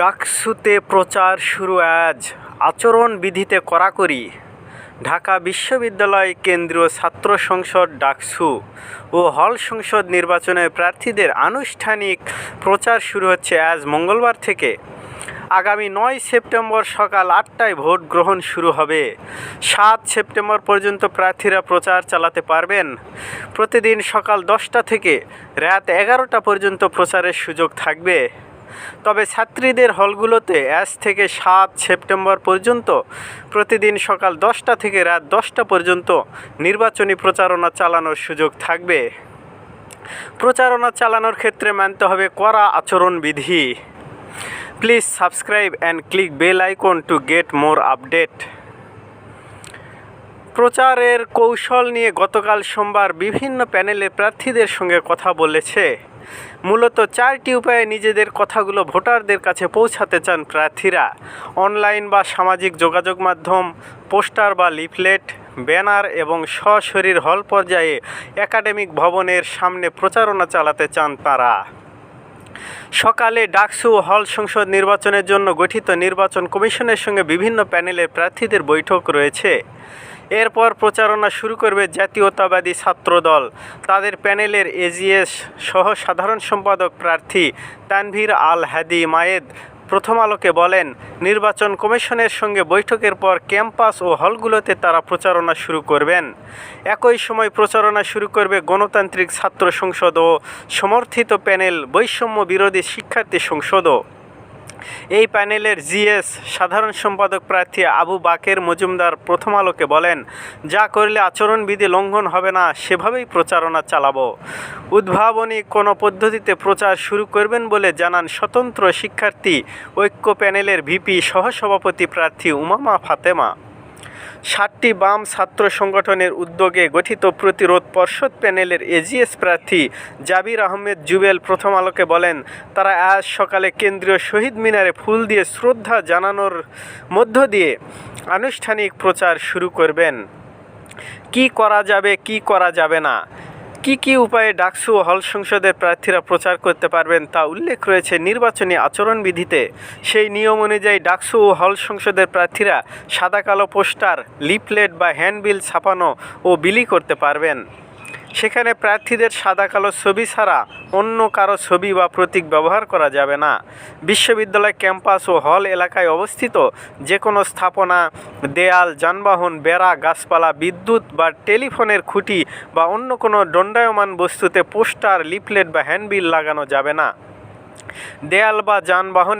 ডাকসুতে প্রচার শুরু আজ। আচরণবিধিতে কড়াকড়ি। ঢাকা বিশ্ববিদ্যালয় কেন্দ্রীয় ছাত্র সংসদ ডাকসু ও হল সংসদ নির্বাচনে প্রার্থীদের আনুষ্ঠানিক প্রচার শুরু হচ্ছে আজ মঙ্গলবার থেকে। আগামী নয় সেপ্টেম্বর সকাল আটটায় ভোট গ্রহণ শুরু হবে। সাত সেপ্টেম্বর পর্যন্ত প্রার্থীরা প্রচার চালাতে পারবেন। প্রতিদিন সকাল দশটা থেকে রাত এগারোটা পর্যন্ত প্রচারের সুযোগ থাকবে। তবে ছাত্রীদের হলগুলোতে আজ থেকে সাত সেপ্টেম্বর পর্যন্ত, প্রতিদিন সকাল দশটা থেকে রাত দশটা পর্যন্ত নির্বাচনী প্রচারণা চালানোর সুযোগ থাকবে। প্রচারণা চালানোর ক্ষেত্রে মানতে হবে কড়া আচরণবিধি। Please subscribe and click bell icon to get more update. প্রচারের কৌশল নিয়ে গতকাল সোমবার বিভিন্ন প্যানেলে প্রার্থীদের সঙ্গে কথা বলেছে। মূলত চারটি উপায়ে নিজেদের কথাগুলো ভোটারদের কাছে পৌঁছাতে চান প্রার্থীরা। অনলাইন বা সামাজিক যোগাযোগ মাধ্যম, পোস্টার বা লিফলেট, ব্যানার এবং সশরীর হল পর্যায়ে একাডেমিক ভবনের সামনে প্রচারণা চালাতে চান তারা। সকালে ডাকসু হল সংসদ নির্বাচনের জন্য গঠিত নির্বাচন কমিশনের সঙ্গে বিভিন্ন প্যানেলের প্রার্থীদের বৈঠক রয়েছে। এরপর প্রচারণা শুরু করবে জাতীয়তাবাদী ছাত্রদল। তাদের প্যানেলের এজিএস সহ সাধারণ সম্পাদক প্রার্থী তানভীর আল হাদি মায়েদ প্রথম আলোকে বলেন, নির্বাচন কমিশনের সঙ্গে বৈঠকের পর ক্যাম্পাস ও হলগুলোতে তারা প্রচারণা শুরু করবেন। একই সময় প্রচারণা শুরু করবে গণতান্ত্রিক ছাত্র সংসদ ও সমর্থিত প্যানেল বৈষম্য বিরোধী শিক্ষার্থী সংসদও। এই প্যানেলের জিএস সাধারণ সম্পাদক প্রার্থী আবু বাকের মজুমদার প্রথম আলোকে বলেন, যা করলে আচরণবিধি লঙ্ঘন হবে না, সেভাবেই প্রচারণা চালাবো। উদ্ভাবনী কোনো পদ্ধতিতে প্রচার শুরু করবেন বলে জানান স্বতন্ত্র শিক্ষার্থী ঐক্য প্যানেলের ভিপি সহসভাপতি প্রার্থী উমামা ফাতেমা। ষাটটি বাম ছাত্র সংগঠনের উদ্যোগে গঠিত প্রতিরোধ পর্ষদ প্যানেলের এজিএস প্রার্থী জাবির আহমেদ জুবেল প্রথম আলোকে বলেন, তারা আজ সকালে কেন্দ্রীয় শহীদ মিনারে ফুল দিয়ে শ্রদ্ধা জানানোর মধ্য দিয়ে আনুষ্ঠানিক প্রচার শুরু করবেন। কি করা যাবে, কি করা যাবে না? কি কি উপায়ে ডাকসু হল সংসদের প্রার্থীরা প্রচার করতে পারবেন তা উল্লেখ রয়েছে নির্বাচনী আচরণবিধিতে সেই নিয়ম অনুযায়ী ডাকসু ও হল সংসদের প্রার্থীরা সাদা কালো পোস্টার, লিফলেট বা হ্যান্ডবিল ছাপানো ও বিলি করতে পারবেন। সেখানে প্রার্থীদের সাদা কালো ছবি ছাড়া অন্য কারও ছবি বা প্রতীক ব্যবহার করা যাবে না। বিশ্ববিদ্যালয় ক্যাম্পাস ও হল এলাকায় অবস্থিত যে কোনো স্থাপনা, দেয়াল, যানবাহন, বেড়া, গাছপালা, বিদ্যুৎ বা টেলিফোনের খুঁটি বা অন্য কোনো দণ্ডায়মান বস্তুতে পোস্টার, লিফলেট বা হ্যান্ডবিল লাগানো যাবে না। দেয়াল বা যানবাহনে